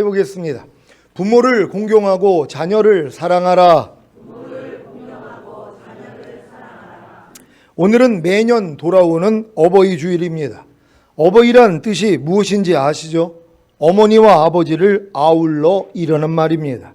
따라해 보겠습니다. 부모를 공경하고 자녀를 사랑하라. 오늘은 매년 돌아오는 어버이 주일입니다. 어버이란 뜻이 무엇인지 아시죠? 어머니와 아버지를 아울러 이르는 말입니다.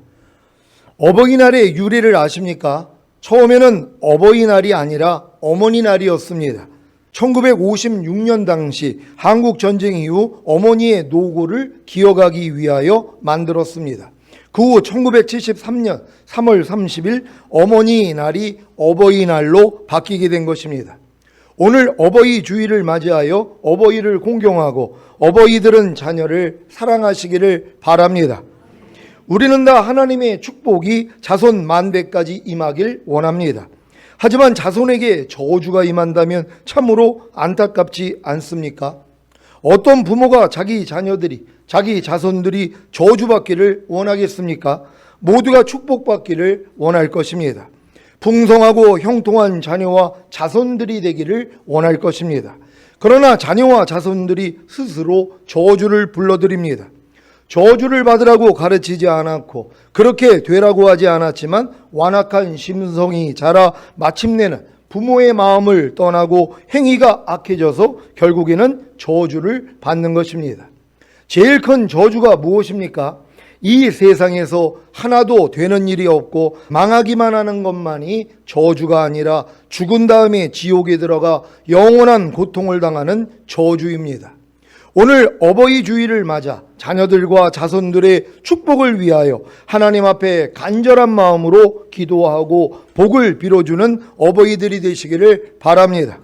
어버이날의 유래를 아십니까? 처음에는 어버이날이 아니라 어머니날이었습니다. 1956년 당시 한국 전쟁 이후 어머니의 노고를 기억하기 위하여 만들었습니다. 그 후 1973년 3월 30일 어머니 날이 어버이날로 바뀌게 된 것입니다. 오늘 어버이 주일을 맞이하여 어버이를 공경하고 어버이들은 자녀를 사랑하시기를 바랍니다. 우리는 다 하나님의 축복이 자손 만대까지 임하길 원합니다. 하지만 자손에게 저주가 임한다면 참으로 안타깝지 않습니까? 어떤 부모가 자기 자녀들이, 자기 자손들이 저주받기를 원하겠습니까? 모두가 축복받기를 원할 것입니다. 풍성하고 형통한 자녀와 자손들이 되기를 원할 것입니다. 그러나 자녀와 자손들이 스스로 저주를 불러드립니다. 저주를 받으라고 가르치지 않았고 그렇게 되라고 하지 않았지만 완악한 심성이 자라 마침내는 부모의 마음을 떠나고 행위가 악해져서 결국에는 저주를 받는 것입니다. 제일 큰 저주가 무엇입니까? 이 세상에서 하나도 되는 일이 없고 망하기만 하는 것만이 저주가 아니라 죽은 다음에 지옥에 들어가 영원한 고통을 당하는 저주입니다. 오늘 어버이 주일을 맞아 자녀들과 자손들의 축복을 위하여 하나님 앞에 간절한 마음으로 기도하고 복을 빌어주는 어버이들이 되시기를 바랍니다.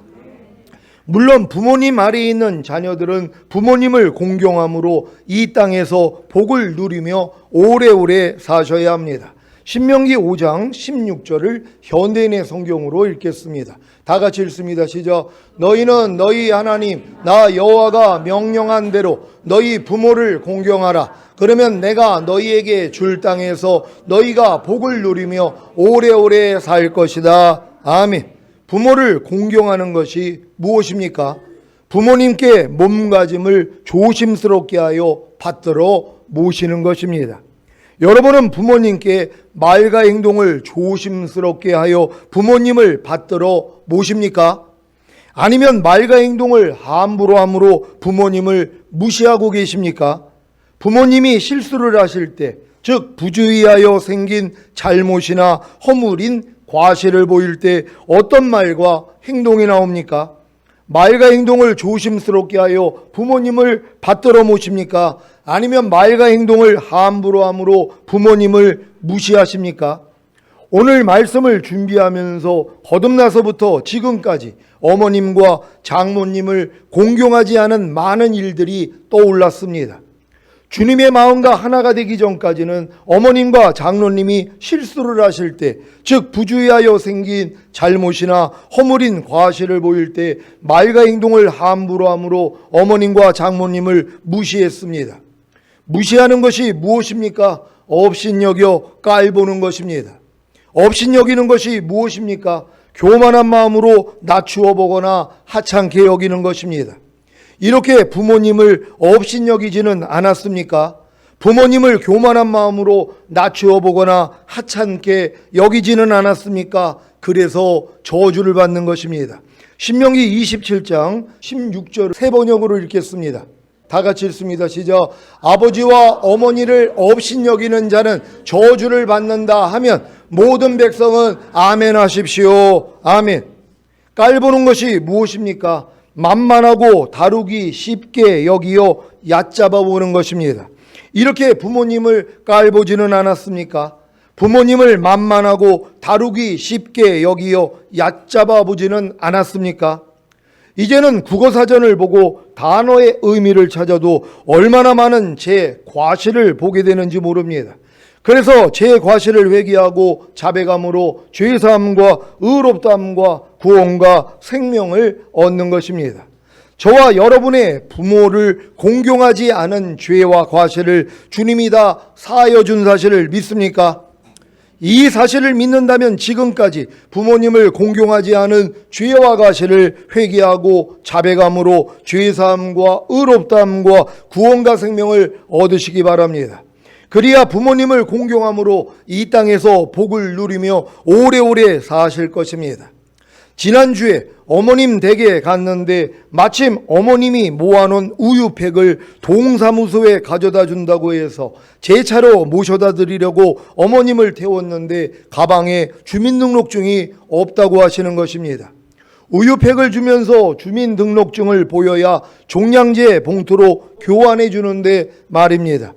물론 부모님 아래에 있는 자녀들은 부모님을 공경함으로 이 땅에서 복을 누리며 오래오래 사셔야 합니다. 신명기 5장 16절을 현대인의 성경으로 읽겠습니다. 다 같이 읽습니다. 시작. 너희는 너희 하나님 나 여호와가 명령한 대로 너희 부모를 공경하라. 그러면 내가 너희에게 줄 땅에서 너희가 복을 누리며 오래오래 살 것이다. 아멘. 부모를 공경하는 것이 무엇입니까? 부모님께 몸가짐을 조심스럽게 하여 받들어 모시는 것입니다. 여러분은 부모님께 말과 행동을 조심스럽게 하여 부모님을 받들어 모십니까? 아니면 말과 행동을 함부로 함으로 부모님을 무시하고 계십니까? 부모님이 실수를 하실 때, 즉 부주의하여 생긴 잘못이나 허물인 과실을 보일 때 어떤 말과 행동이 나옵니까? 말과 행동을 조심스럽게 하여 부모님을 받들어 모십니까? 아니면 말과 행동을 함부로 함으로 부모님을 무시하십니까? 오늘 말씀을 준비하면서 거듭나서부터 지금까지 어머님과 장모님을 공경하지 않은 많은 일들이 떠올랐습니다. 주님의 마음과 하나가 되기 전까지는 어머님과 장로님이 실수를 하실 때, 즉 부주의하여 생긴 잘못이나 허물인 과실을 보일 때 말과 행동을 함부로 함으로 어머님과 장모님을 무시했습니다. 무시하는 것이 무엇입니까? 업신여겨 깔보는 것입니다. 업신여기는 것이 무엇입니까? 교만한 마음으로 낮추어 보거나 하찮게 여기는 것입니다. 이렇게 부모님을 업신여기지는 않았습니까? 부모님을 교만한 마음으로 낮추어 보거나 하찮게 여기지는 않았습니까? 그래서 저주를 받는 것입니다. 신명기 27장 16절 세 번역으로 읽겠습니다. 다 같이 읽습니다. 시작. 아버지와 어머니를 업신여기는 자는 저주를 받는다 하면 모든 백성은 아멘 하십시오. 아멘. 깔보는 것이 무엇입니까? 만만하고 다루기 쉽게 여기어 얕잡아 보는 것입니다. 이렇게 부모님을 깔보지는 않았습니까? 부모님을 만만하고 다루기 쉽게 여기어 얕잡아 보지는 않았습니까? 이제는 국어 사전을 보고 단어의 의미를 찾아도 얼마나 많은 제 과실을 보게 되는지 모릅니다. 그래서 제 과실을 회개하고 자배감으로 죄사함과 의롭다함과 구원과 생명을 얻는 것입니다. 저와 여러분의 부모를 공경하지 않은 죄와 과실을 주님이 다 사하여 준 사실을 믿습니까? 이 사실을 믿는다면 지금까지 부모님을 공경하지 않은 죄와 과실을 회개하고 자배감으로 죄사함과 의롭다함과 구원과 생명을 얻으시기 바랍니다. 그리야 부모님을 공경함으로 이 땅에서 복을 누리며 오래오래 사실 것입니다. 지난주에 어머님 댁에 갔는데 마침 어머님이 모아놓은 우유팩을 동사무소에 가져다 준다고 해서 제 차로 모셔다 드리려고 어머님을 태웠는데 가방에 주민등록증이 없다고 하시는 것입니다. 우유팩을 주면서 주민등록증을 보여야 종량제 봉투로 교환해 주는데 말입니다.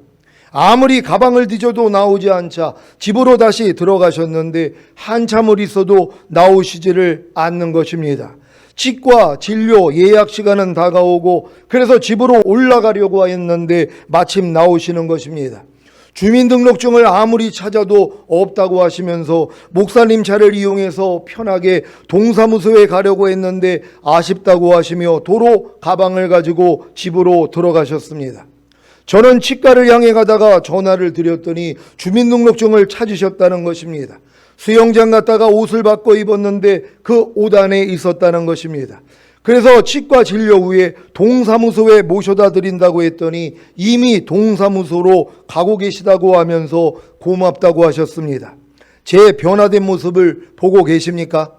아무리 가방을 뒤져도 나오지 않자 집으로 다시 들어가셨는데 한참을 있어도 나오시지를 않는 것입니다. 치과 진료 예약 시간은 다가오고 그래서 집으로 올라가려고 했는데 마침 나오시는 것입니다. 주민등록증을 아무리 찾아도 없다고 하시면서 목사님 차를 이용해서 편하게 동사무소에 가려고 했는데 아쉽다고 하시며 도로 가방을 가지고 집으로 들어가셨습니다. 저는 치과를 향해 가다가 전화를 드렸더니 주민등록증을 찾으셨다는 것입니다. 수영장 갔다가 옷을 바꿔 입었는데 그 옷 안에 있었다는 것입니다. 그래서 치과 진료 후에 동사무소에 모셔다 드린다고 했더니 이미 동사무소로 가고 계시다고 하면서 고맙다고 하셨습니다. 제 변화된 모습을 보고 계십니까?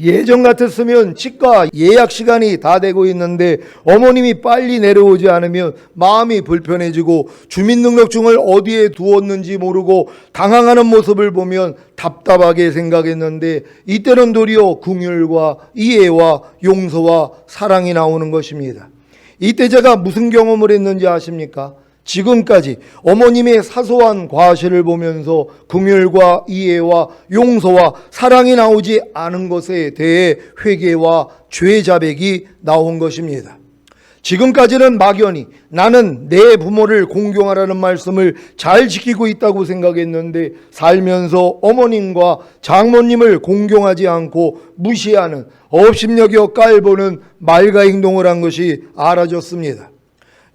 예전 같았으면 치과 예약 시간이 다 되고 있는데 어머님이 빨리 내려오지 않으면 마음이 불편해지고 주민등록증을 어디에 두었는지 모르고 당황하는 모습을 보면 답답하게 생각했는데 이때는 도리어 궁율과 이해와 용서와 사랑이 나오는 것입니다. 이때 제가 무슨 경험을 했는지 아십니까? 지금까지 어머님의 사소한 과실을 보면서 긍휼과 이해와 용서와 사랑이 나오지 않은 것에 대해 회개와 죄 자백이 나온 것입니다. 지금까지는 막연히 나는 내 부모를 공경하라는 말씀을 잘 지키고 있다고 생각했는데 살면서 어머님과 장모님을 공경하지 않고 무시하는 업심여겨 깔보는 말과 행동을 한 것이 알아졌습니다.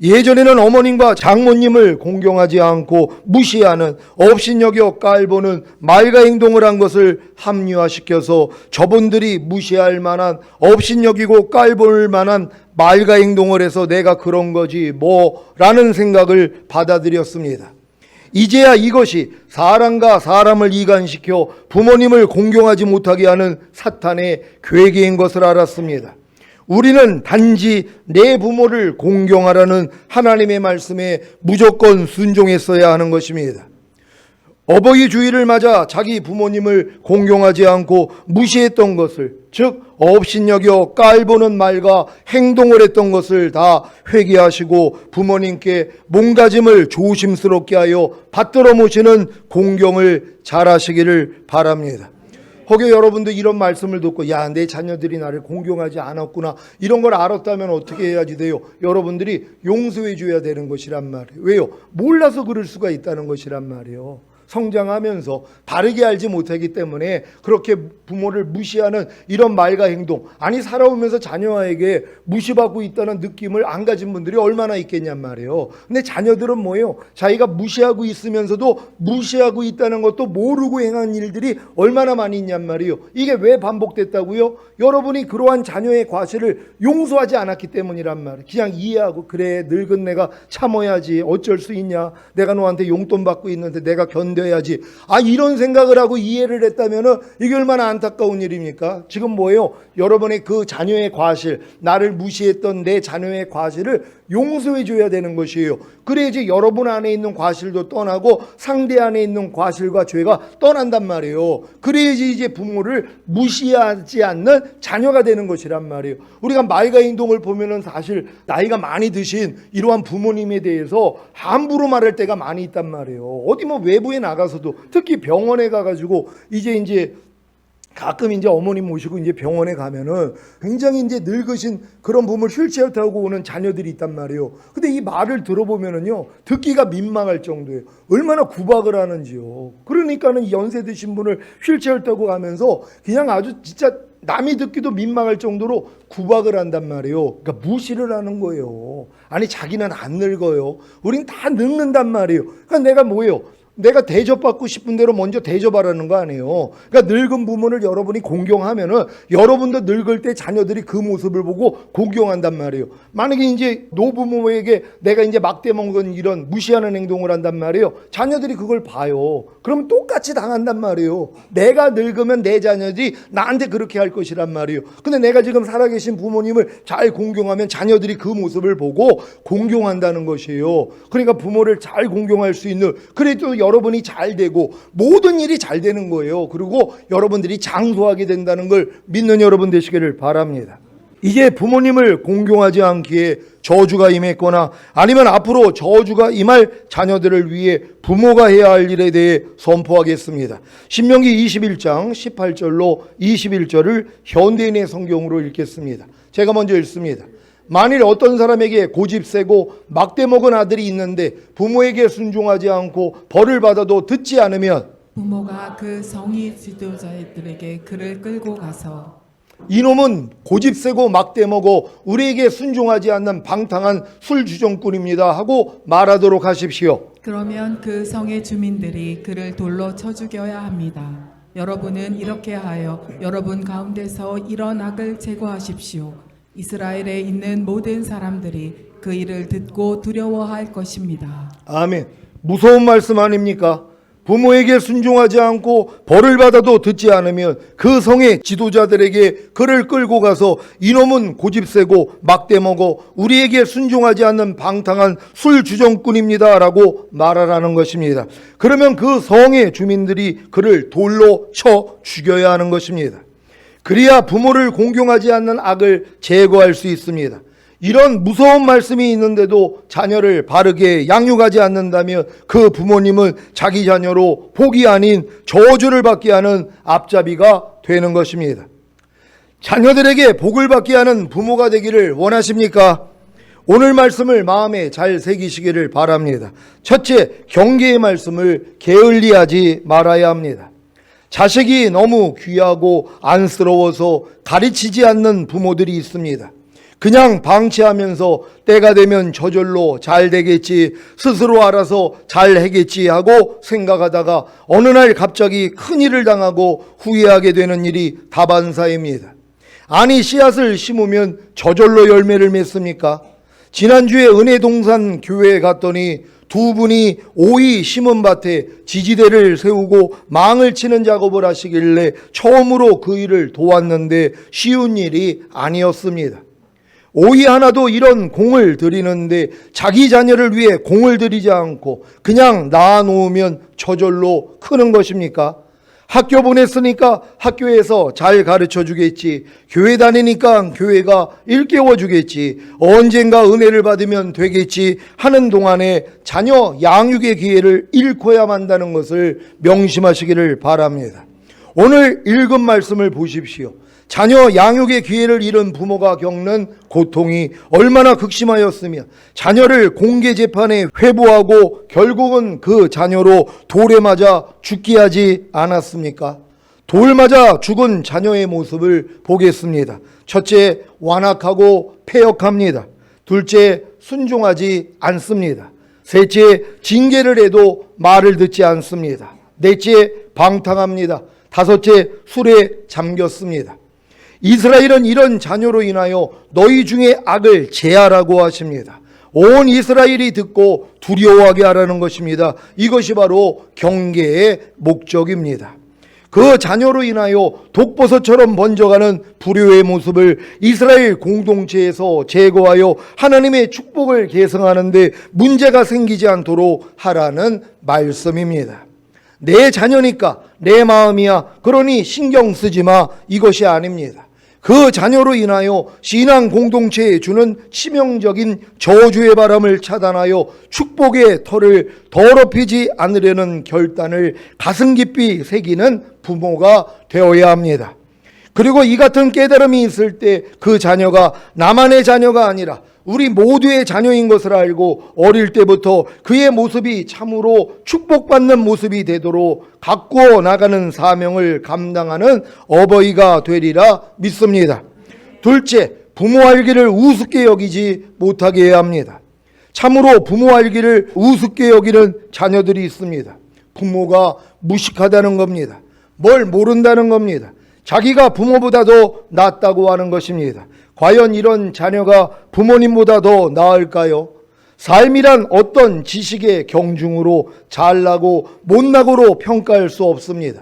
예전에는 어머님과 장모님을 공경하지 않고 무시하는 업신여겨 깔보는 말과 행동을 한 것을 합리화시켜서 저분들이 무시할 만한 업신여기고 깔볼 만한 말과 행동을 해서 내가 그런 거지 뭐라는 생각을 받아들였습니다. 이제야 이것이 사람과 사람을 이간시켜 부모님을 공경하지 못하게 하는 사탄의 괴계인 것을 알았습니다. 우리는 단지 내 부모를 공경하라는 하나님의 말씀에 무조건 순종했어야 하는 것입니다. 어버이 주일을 맞아 자기 부모님을 공경하지 않고 무시했던 것을 즉 업신여겨 깔보는 말과 행동을 했던 것을 다 회개하시고 부모님께 몸가짐을 조심스럽게 하여 받들어 모시는 공경을 잘하시기를 바랍니다. 혹여 여러분도 이런 말씀을 듣고 야 내 자녀들이 나를 공경하지 않았구나 이런 걸 알았다면 어떻게 해야지 돼요? 여러분들이 용서해 줘야 되는 것이란 말이에요. 왜요? 몰라서 그럴 수가 있다는 것이란 말이에요. 성장하면서 바르게 알지 못하기 때문에 그렇게 부모를 무시하는 이런 말과 행동 아니 살아오면서 자녀에게 무시받고 있다는 느낌을 안 가진 분들이 얼마나 있겠냔 말이에요. 근데 자녀들은 뭐예요? 자기가 무시하고 있으면서도 무시하고 있다는 것도 모르고 행한 일들이 얼마나 많이 있냔 말이에요. 이게 왜 반복됐다고요? 여러분이 그러한 자녀의 과실을 용서하지 않았기 때문이란 말이에요. 그냥 이해하고 그래 늙은 내가 참아야지 어쩔 수 있냐? 내가 너한테 용돈 받고 있는데 내가 견뎌 견뎌야지. 아 이런 생각을 하고 이해를 했다면은 이게 얼마나 안타까운 일입니까? 지금 뭐예요? 여러분의 그 자녀의 과실, 나를 무시했던 내 자녀의 과실을 용서해 줘야 되는 것이에요. 그래야지 여러분 안에 있는 과실도 떠나고 상대 안에 있는 과실과 죄가 떠난단 말이에요. 그래야지 이제 부모를 무시하지 않는 자녀가 되는 것이란 말이에요. 우리가 말과 행동을 보면은 사실 나이가 많이 드신 이러한 부모님에 대해서 함부로 말할 때가 많이 있단 말이에요. 어디 뭐 외부에 나가서도 특히 병원에 가가지고 이제 이제 가끔 이제 어머님 모시고 이제 병원에 가면은 굉장히 이제 늙으신 그런 부모를 휠체어 타고 오는 자녀들이 있단 말이에요. 근데 이 말을 들어보면은요, 듣기가 민망할 정도예요. 얼마나 구박을 하는지요. 그러니까는 이 연세 드신 분을 휠체어 타고 가면서 그냥 아주 진짜 남이 듣기도 민망할 정도로 구박을 한단 말이에요. 그러니까 무시를 하는 거예요. 아니 자기는 안 늙어요. 우린 다 늙는단 말이에요. 그러니까 내가 뭐예요? 내가 대접받고 싶은 대로 먼저 대접하라는 거 아니에요. 그러니까 늙은 부모를 여러분이 공경하면은 여러분도 늙을 때 자녀들이 그 모습을 보고 공경한단 말이에요. 만약에 이제 노부모에게 내가 이제 막대 먹은 이런 무시하는 행동을 한단 말이에요. 자녀들이 그걸 봐요. 그럼 똑같이 당한단 말이에요. 내가 늙으면 내 자녀들이 나한테 그렇게 할 것이란 말이에요. 근데 내가 지금 살아계신 부모님을 잘 공경하면 자녀들이 그 모습을 보고 공경한다는 것이에요. 그러니까 부모를 잘 공경할 수 있는 그래도 여러분이 잘 되고 모든 일이 잘 되는 거예요. 그리고 여러분들이 장수하게 된다는 걸 믿는 여러분 되시기를 바랍니다. 이제 부모님을 공경하지 않기에 저주가 임했거나 아니면 앞으로 저주가 임할 자녀들을 위해 부모가 해야 할 일에 대해 선포하겠습니다. 신명기 21장 18절로 21절을 현대인의 성경으로 읽겠습니다. 제가 먼저 읽습니다. 만일 어떤 사람에게 고집 세고 막대 먹은 아들이 있는데 부모에게 순종하지 않고 벌을 받아도 듣지 않으면 부모가 그 성의 지도자들에게 그를 끌고 가서 이놈은 고집 세고 막대 먹어 우리에게 순종하지 않는 방탕한 술주정꾼입니다 하고 말하도록 하십시오. 그러면 그 성의 주민들이 그를 돌로 쳐 죽여야 합니다. 여러분은 이렇게 하여 여러분 가운데서 이런 악을 제거하십시오. 이스라엘에 있는 모든 사람들이 그 일을 듣고 두려워할 것입니다. 아멘. 무서운 말씀 아닙니까? 부모에게 순종하지 않고 벌을 받아도 듣지 않으면 그 성의 지도자들에게 그를 끌고 가서 이놈은 고집세고 막대 먹어 우리에게 순종하지 않는 방탕한 술주정꾼입니다 라고 말하라는 것입니다. 그러면 그 성의 주민들이 그를 돌로 쳐 죽여야 하는 것입니다. 그래야 부모를 공경하지 않는 악을 제거할 수 있습니다. 이런 무서운 말씀이 있는데도 자녀를 바르게 양육하지 않는다면 그 부모님은 자기 자녀로 복이 아닌 저주를 받게 하는 앞잡이가 되는 것입니다. 자녀들에게 복을 받게 하는 부모가 되기를 원하십니까? 오늘 말씀을 마음에 잘 새기시기를 바랍니다. 첫째, 경계의 말씀을 게을리하지 말아야 합니다. 자식이 너무 귀하고 안쓰러워서 가르치지 않는 부모들이 있습니다. 그냥 방치하면서 때가 되면 저절로 잘 되겠지, 스스로 알아서 잘 하겠지 하고 생각하다가 어느 날 갑자기 큰 일을 당하고 후회하게 되는 일이 다반사입니다. 아니, 씨앗을 심으면 저절로 열매를 맺습니까? 지난주에 은혜동산 교회에 갔더니 두 분이 오이 심은 밭에 지지대를 세우고 망을 치는 작업을 하시길래 처음으로 그 일을 도왔는데 쉬운 일이 아니었습니다. 오이 하나도 이런 공을 들이는데 자기 자녀를 위해 공을 들이지 않고 그냥 낳아놓으면 저절로 크는 것입니까? 학교 보냈으니까 학교에서 잘 가르쳐 주겠지. 교회 다니니까 교회가 일깨워 주겠지. 언젠가 은혜를 받으면 되겠지. 하는 동안에 자녀 양육의 기회를 잃고야 만다는 것을 명심하시기를 바랍니다. 오늘 읽은 말씀을 보십시오. 자녀 양육의 기회를 잃은 부모가 겪는 고통이 얼마나 극심하였으며 자녀를 공개 재판에 회부하고 결국은 그 자녀로 돌에 맞아 죽게 하지 않았습니까? 돌 맞아 죽은 자녀의 모습을 보겠습니다. 첫째, 완악하고 폐역합니다. 둘째, 순종하지 않습니다. 셋째, 징계를 해도 말을 듣지 않습니다. 넷째, 방탕합니다. 다섯째, 술에 잠겼습니다. 이스라엘은 이런 자녀로 인하여 너희 중에 악을 제하라고 하십니다. 온 이스라엘이 듣고 두려워하게 하라는 것입니다. 이것이 바로 경계의 목적입니다. 그 자녀로 인하여 독버섯처럼 번져가는 불효의 모습을 이스라엘 공동체에서 제거하여 하나님의 축복을 계승하는데 문제가 생기지 않도록 하라는 말씀입니다. 내 자녀니까 내 마음이야. 그러니 신경 쓰지 마. 이것이 아닙니다. 그 자녀로 인하여 신앙 공동체에 주는 치명적인 저주의 바람을 차단하여 축복의 털을 더럽히지 않으려는 결단을 가슴 깊이 새기는 부모가 되어야 합니다. 그리고 이 같은 깨달음이 있을 때 그 자녀가 나만의 자녀가 아니라 우리 모두의 자녀인 것을 알고 어릴 때부터 그의 모습이 참으로 축복받는 모습이 되도록 가꾸어 나가는 사명을 감당하는 어버이가 되리라 믿습니다. 둘째, 부모 알기를 우습게 여기지 못하게 해야 합니다. 참으로 부모 알기를 우습게 여기는 자녀들이 있습니다. 부모가 무식하다는 겁니다. 뭘 모른다는 겁니다. 자기가 부모보다도 낫다고 하는 것입니다. 과연 이런 자녀가 부모님보다 더 나을까요? 삶이란 어떤 지식의 경중으로 잘나고 못나고로 평가할 수 없습니다.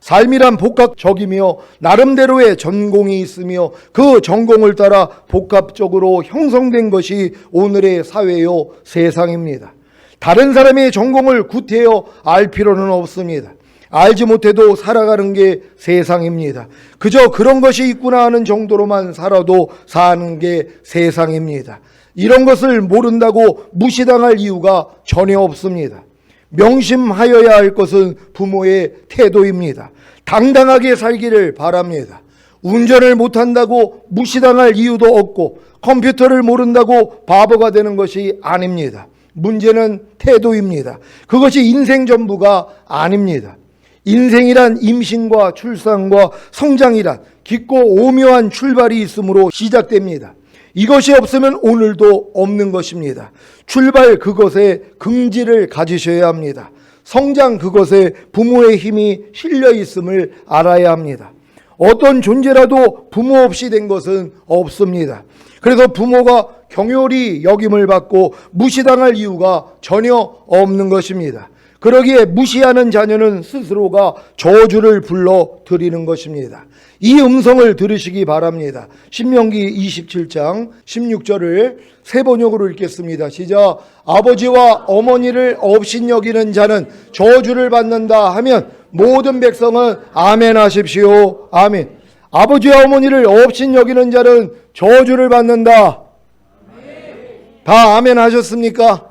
삶이란 복합적이며 나름대로의 전공이 있으며 그 전공을 따라 복합적으로 형성된 것이 오늘의 사회요 세상입니다. 다른 사람의 전공을 구태여 알 필요는 없습니다. 알지 못해도 살아가는 게 세상입니다. 그저 그런 것이 있구나 하는 정도로만 살아도 사는 게 세상입니다. 이런 것을 모른다고 무시당할 이유가 전혀 없습니다. 명심하여야 할 것은 부모의 태도입니다. 당당하게 살기를 바랍니다. 운전을 못한다고 무시당할 이유도 없고 컴퓨터를 모른다고 바보가 되는 것이 아닙니다. 문제는 태도입니다. 그것이 인생 전부가 아닙니다. 인생이란 임신과 출산과 성장이란 깊고 오묘한 출발이 있으므로 시작됩니다. 이것이 없으면 오늘도 없는 것입니다. 출발 그것에 긍지를 가지셔야 합니다. 성장 그것에 부모의 힘이 실려 있음을 알아야 합니다. 어떤 존재라도 부모 없이 된 것은 없습니다. 그래서 부모가 경멸이 여김을 받고 무시당할 이유가 전혀 없는 것입니다. 그러기에 무시하는 자녀는 스스로가 저주를 불러 드리는 것입니다. 이 음성을 들으시기 바랍니다. 신명기 27장 16절을 세 번역으로 읽겠습니다. 시작. 아버지와 어머니를 업신여기는 자는 저주를 받는다 하면 모든 백성은 아멘 하십시오. 아멘. 아버지와 어머니를 업신여기는 자는 저주를 받는다. 다 아멘 하셨습니까?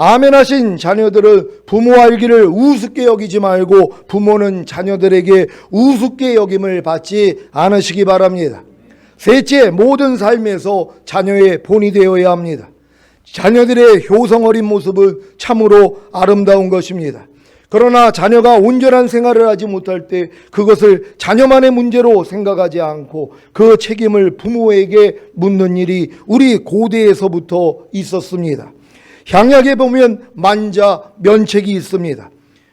아멘 하신 자녀들은 부모 알기를 우습게 여기지 말고 부모는 자녀들에게 우습게 여김을 받지 않으시기 바랍니다. 셋째, 모든 삶에서 자녀의 본이 되어야 합니다. 자녀들의 효성 어린 모습은 참으로 아름다운 것입니다. 그러나 자녀가 온전한 생활을 하지 못할 때 그것을 자녀만의 문제로 생각하지 않고 그 책임을 부모에게 묻는 일이 우리 고대에서부터 있었습니다. 향약에 보면 만자 면책이 있습니다.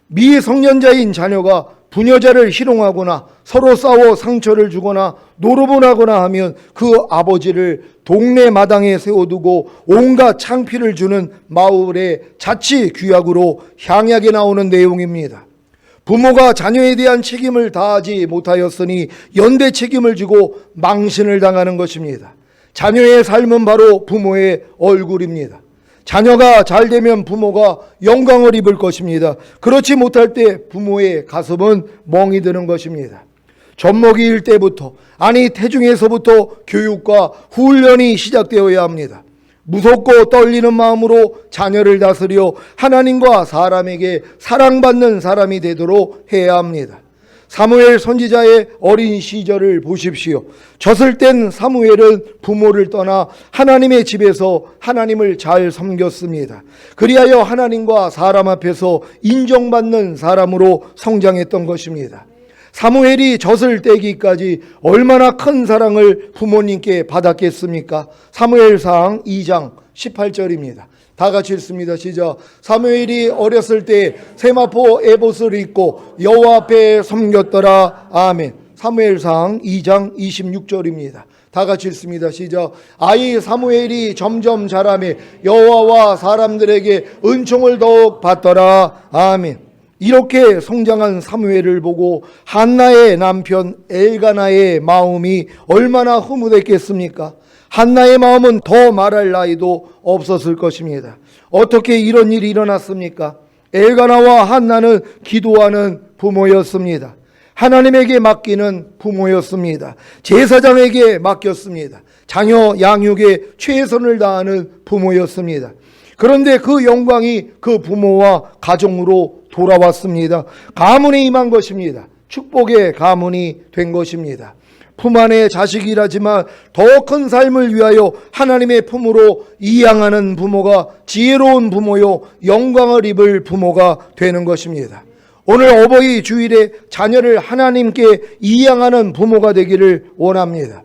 미성년자인 자녀가 부녀자를 희롱하거나 서로 싸워 상처를 주거나 노름을 하거나 하면 그 아버지를 동네 마당에 세워두고 온갖 창피를 주는 마을의 자치 규약으로 향약에 나오는 내용입니다. 부모가 자녀에 대한 책임을 다하지 못하였으니 연대 책임을 지고 망신을 당하는 것입니다. 자녀의 삶은 바로 부모의 얼굴입니다. 자녀가 잘 되면 부모가 영광을 입을 것입니다. 그렇지 못할 때 부모의 가슴은 멍이 드는 것입니다. 젖먹이일 때부터 아니 태중에서부터 교육과 훈련이 시작되어야 합니다. 무섭고 떨리는 마음으로 자녀를 다스려 하나님과 사람에게 사랑받는 사람이 되도록 해야 합니다. 사무엘 선지자의 어린 시절을 보십시오. 젖을 땐 사무엘은 부모를 떠나 하나님의 집에서 하나님을 잘 섬겼습니다. 그리하여 하나님과 사람 앞에서 인정받는 사람으로 성장했던 것입니다. 사무엘이 젖을 떼기까지 얼마나 큰 사랑을 부모님께 받았겠습니까? 사무엘상 2장 18절입니다. 다 같이 읽습니다. 시작. 사무엘이 어렸을 때 세마포 에봇을 입고 여호와 앞에 섬겼더라. 아멘. 사무엘상 2장 26절입니다. 다 같이 읽습니다. 시작. 아이 사무엘이 점점 자라매 여호와와 사람들에게 은총을 더욱 받더라. 아멘. 이렇게 성장한 사무엘을 보고 한나의 남편 엘가나의 마음이 얼마나 흐뭇했겠습니까? 한나의 마음은 더 말할 나이도 없었을 것입니다. 어떻게 이런 일이 일어났습니까? 엘가나와 한나는 기도하는 부모였습니다. 하나님에게 맡기는 부모였습니다. 제사장에게 맡겼습니다. 자녀 양육에 최선을 다하는 부모였습니다. 그런데 그 영광이 그 부모와 가정으로 돌아왔습니다. 가문에 임한 것입니다. 축복의 가문이 된 것입니다. 품 안의 자식이라지만 더 큰 삶을 위하여 하나님의 품으로 이양하는 부모가 지혜로운 부모요 영광을 입을 부모가 되는 것입니다. 오늘 어버이 주일에 자녀를 하나님께 이양하는 부모가 되기를 원합니다.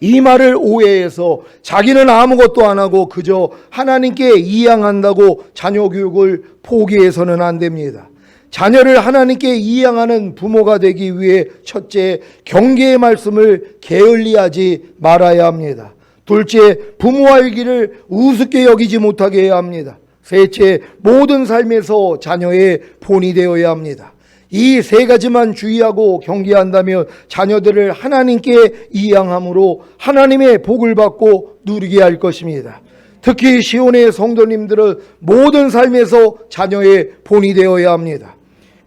이 말을 오해해서 자기는 아무것도 안 하고 그저 하나님께 이양한다고 자녀 교육을 포기해서는 안 됩니다. 자녀를 하나님께 이양하는 부모가 되기 위해 첫째 경계의 말씀을 게을리하지 말아야 합니다. 둘째 부모와의 길을 우습게 여기지 못하게 해야 합니다. 셋째 모든 삶에서 자녀의 본이 되어야 합니다. 이 세 가지만 주의하고 경계한다면 자녀들을 하나님께 이양함으로 하나님의 복을 받고 누리게 할 것입니다. 특히 시온의 성도님들은 모든 삶에서 자녀의 본이 되어야 합니다.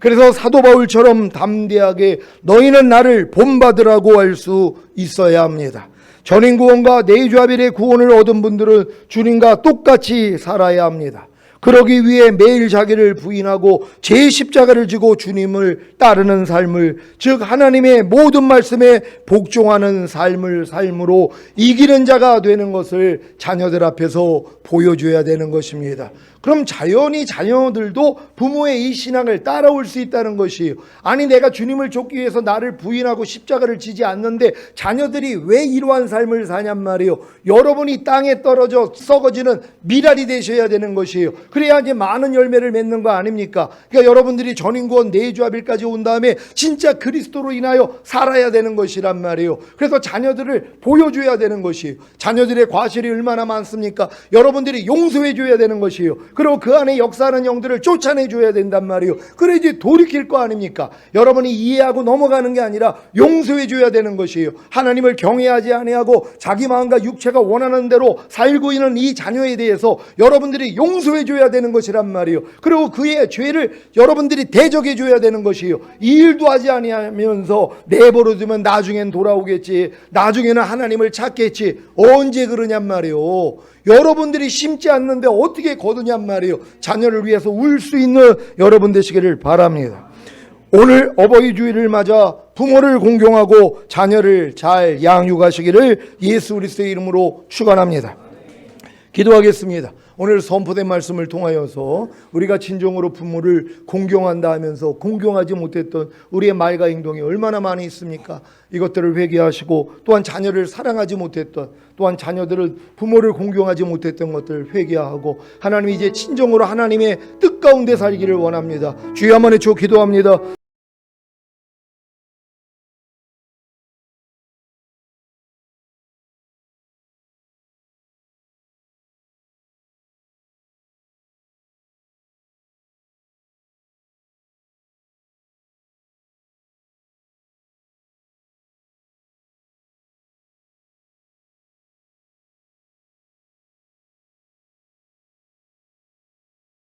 그래서 사도 바울처럼 담대하게 너희는 나를 본받으라고 할 수 있어야 합니다. 전인 구원과 내주아벨의 구원을 얻은 분들은 주님과 똑같이 살아야 합니다. 그러기 위해 매일 자기를 부인하고 제 십자가를 지고 주님을 따르는 삶을 즉 하나님의 모든 말씀에 복종하는 삶을 삶으로 이기는 자가 되는 것을 자녀들 앞에서 보여줘야 되는 것입니다. 그럼 자연히 자녀들도 부모의 이 신앙을 따라올 수 있다는 것이에요. 아니 내가 주님을 쫓기 위해서 나를 부인하고 십자가를 지지 않는데 자녀들이 왜 이러한 삶을 사냔 말이에요. 여러분이 땅에 떨어져 썩어지는 미랄이 되셔야 되는 것이에요. 그래야지 많은 열매를 맺는 거 아닙니까? 그러니까 여러분들이 전인구원 내주아빌까지 온 다음에 진짜 그리스도로 인하여 살아야 되는 것이란 말이에요. 그래서 자녀들을 보여줘야 되는 것이에요. 자녀들의 과실이 얼마나 많습니까? 여러분들이 용서해 줘야 되는 것이에요. 그리고 그 안에 역사하는 영들을 쫓아내 줘야 된단 말이에요. 그래야지 돌이킬 거 아닙니까? 여러분이 이해하고 넘어가는 게 아니라 용서해 줘야 되는 것이에요. 하나님을 경외하지 아니하고 자기 마음과 육체가 원하는 대로 살고 있는 이 자녀에 대해서 여러분들이 용서해 줘야 되는 것이란 말이에요. 그리고 그의 죄를 여러분들이 대적해 줘야 되는 것이에요. 이 일도 하지 아니하면서 내버려 두면 나중엔 돌아오겠지. 나중에는 하나님을 찾겠지. 언제 그러냔 말이에요. 여러분들이 심지 않는데 어떻게 거두냔 말이에요. 자녀를 위해서 울 수 있는 여러분 되시기를 바랍니다. 오늘 어버이 주일을 맞아 부모를 공경하고 자녀를 잘 양육하시기를 예수 그리스도의 이름으로 축원합니다. 기도하겠습니다. 오늘 선포된 말씀을 통하여서 우리가 진정으로 부모를 공경한다 하면서 공경하지 못했던 우리의 말과 행동이 얼마나 많이 있습니까? 이것들을 회개하시고 또한 자녀를 사랑하지 못했던 또한 자녀들을 부모를 공경하지 못했던 것들을 회개하고 하나님 이제 친정으로 하나님의 뜻 가운데 살기를 원합니다. 주여 한번 외쳐 기도합니다.